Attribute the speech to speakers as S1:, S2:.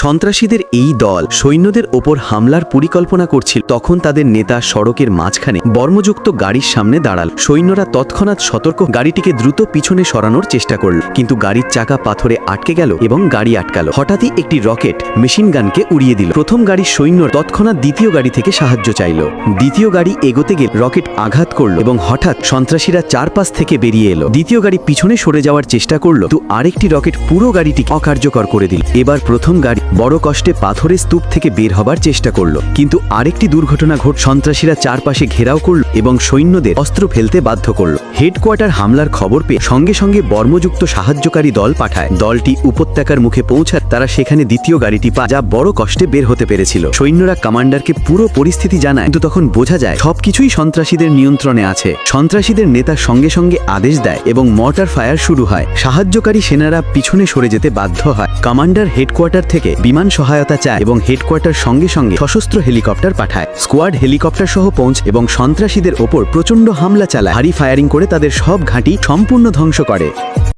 S1: সন্ত্রাসীদের এই দল সৈন্যদের ওপর হামলার পরিকল্পনা করছিল। তখন তাদের নেতা সড়কের মাঝখানে বর্মযুক্ত গাড়ির সামনে দাঁড়াল। সৈন্যরা তৎক্ষণাৎ সতর্ক গাড়িটিকে দ্রুত পিছনে সরানোর চেষ্টা করল। কিন্তু গাড়ির চাকা পাথরে আটকে গেল এবং গাড়ি আটকালো। হঠাৎই একটি রকেট মেশিন গানকে উড়িয়ে দিল। প্রথম গাড়ির সৈন্য তৎক্ষণাৎ দ্বিতীয় গাড়ি থেকে সাহায্য চাইল। দ্বিতীয় গাড়ি এগোতে গেলে রকেট আঘাত করল এবং হঠাৎ সন্ত্রাসীরা চারপাশ থেকে বেরিয়ে এলো। দ্বিতীয় গাড়ি পিছনে সরে যাওয়ার চেষ্টা করল। তো আরেকটি রকেট পুরো গাড়িটি অকার্যকর করে দিল। এবার প্রথম গাড়ি বড় কষ্টে পাথরের স্তূপ থেকে বের হবার চেষ্টা করল। কিন্তু আরেকটি দুর্ঘটনা ঘট সন্ত্রাসীরা চারপাশে ঘেরাও করল এবং সৈন্যদের অস্ত্র ফেলতে বাধ্য করল। হেডকোয়ার্টার হামলার খবর পেয়ে সঙ্গে সঙ্গে বর্মযুক্ত সাহায্যকারী দল পাঠায়। দলটি উপত্যকার মুখে পৌঁছার তারা সেখানে দ্বিতীয় গাড়িটি পা যা বড় কষ্টে বের হতে পেরেছিল। সৈন্যরা কমান্ডারকে পুরো পরিস্থিতি জানায়, কিন্তু তখন বোঝা যায় সবকিছুই সন্ত্রাসীদের নিয়ন্ত্রণে আছে। সন্ত্রাসীদের নেতা সঙ্গে সঙ্গে আদেশ দেয় এবং মর্টার ফায়ার শুরু হয়। সাহায্যকারী সেনারা পিছনে সরে যেতে বাধ্য হয়। কমান্ডার হেডকোয়ার্টার থেকে বিমান সহায়তা চায় এবং হেডকোয়ার্টার সঙ্গে সঙ্গে সশস্ত্র হেলিকপ্টার পাঠায়। স্কোয়াড হেলিকপ্টার সহ পৌঁছ এবং সন্ত্রাসীদের ওপর প্রচণ্ড হামলা চালায়। হারি ফায়ারিং করে তাদের সব ঘাঁটি সম্পূর্ণ ধ্বংস করে।